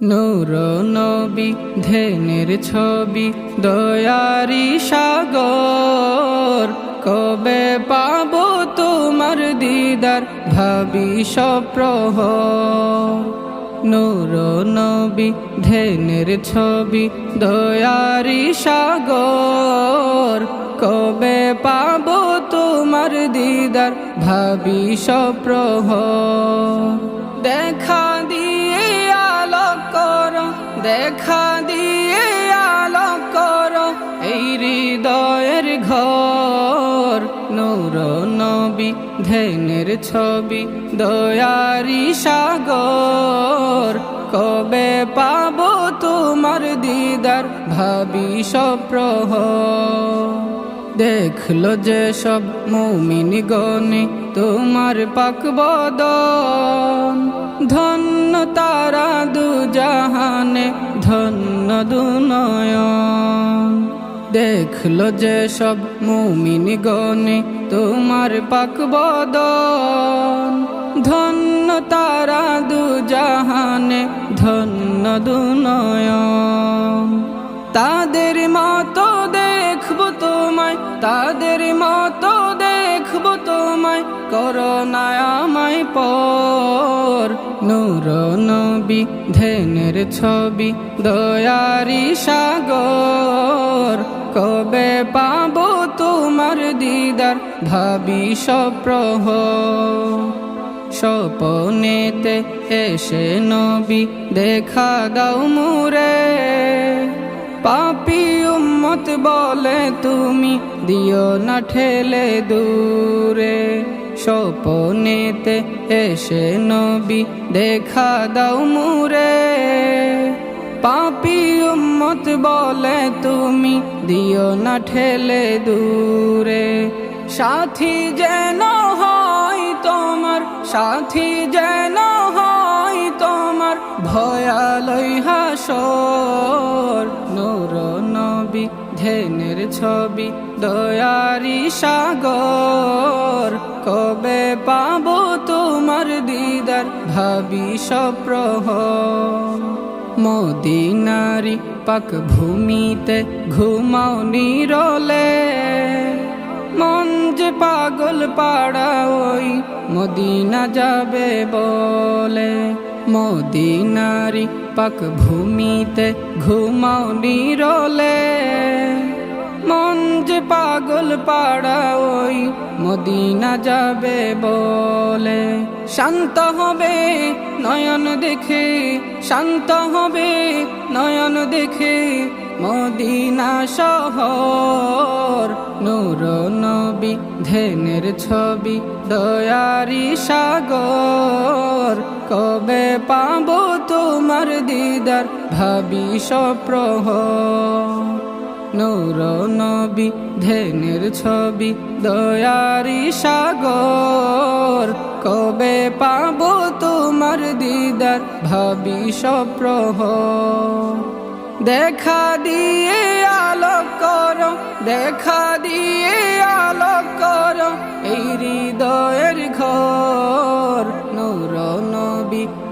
নূর নবী ধেনের ছবি, দয়ারি সাগর। কবে পাব তোমার দিদার ভাবি সপ্রহর নূর নবী ধেনের ছবি, দয়ারি সাগর। কবে পাব তোমার দিদার ভাবি সপ্রহর দেখা কর দেখা দিয়ে আলো কর, এই হৃদয়ের ঘর। নূর নবী ধেনের ছবি, দয়ারি সাগর। কবে পাব তোমার দিদার ভাবি সপ্রহর দেখল যে সব মৌমিন গনে তোমার পাক বদন। ধন্য তারা দু জাহানে, ধন্য দুনয়ন দেখল যে সব মৌমিন গনে তোমার পাক বদন। ধন্য তারা দু জাহানে, ধন্য দুনয়ন তাদের মতো তাদের মতো দেখব তোমায়। করোনায় আমায় পর। নূর নবী ধেনের ছবি, দয়ারি সাগর। কবে পাবো তোমার দিদার? ভাবি সপ্রহ স্বপনেতে এসে নবী, দেখা দাও মুরে। উম্মত বলে তুমি, দিও না ঠেলে দূরে। স্বপনেতে এসে নবী দেখা দাও মুরে। পাপি উম্মত বলে তুমি, দিও না ঠেলে দূরে। সাথী যেন হয় তোমার, সাথী যেন ভয়ালয় হাসর, নূর নবী ধেনের ছবি, দয়ারি সাগর। কবে পাব তোমার দিদার ভাবি সপ্রহর মদিনারি পাক ভূমিতে ঘুমাও নিরলে, মন যে পাগল পাড়া ওই মদিনা যাবে বলে। মদিনারি পাক ভূমিতে ঘুমাও নিরলে। মন যে পাগল পাড়া ওই মদিনা যাবে বলে। শান্ত হবে, নয়ন দেখে, শান্ত হবে, নয়ন দেখে মদিনা শহর। নূর নবী ধেনের ছবি, দয়ারি সাগর। কবে পাব তোমার দিদার? ভাবি সপ্রহর নূর নবী ধেনের ছবি, দয়ারি সাগর। কবে পাব তোমার দিদার? ভাবি সপ্রহর দেখা দিয়ে আলোক করো, দেখা দিয়ে আলোক করো, এই হৃদয়ের ঘর।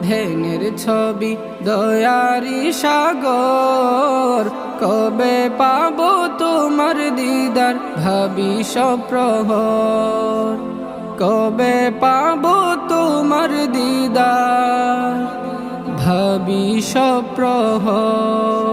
ধেনের ছবি, দয়ারি সাগর। কবে পাব তোমার দিদার ভাবি সপ্রহর কবে পাব তোমার দিদার ভাবি সপ্রহর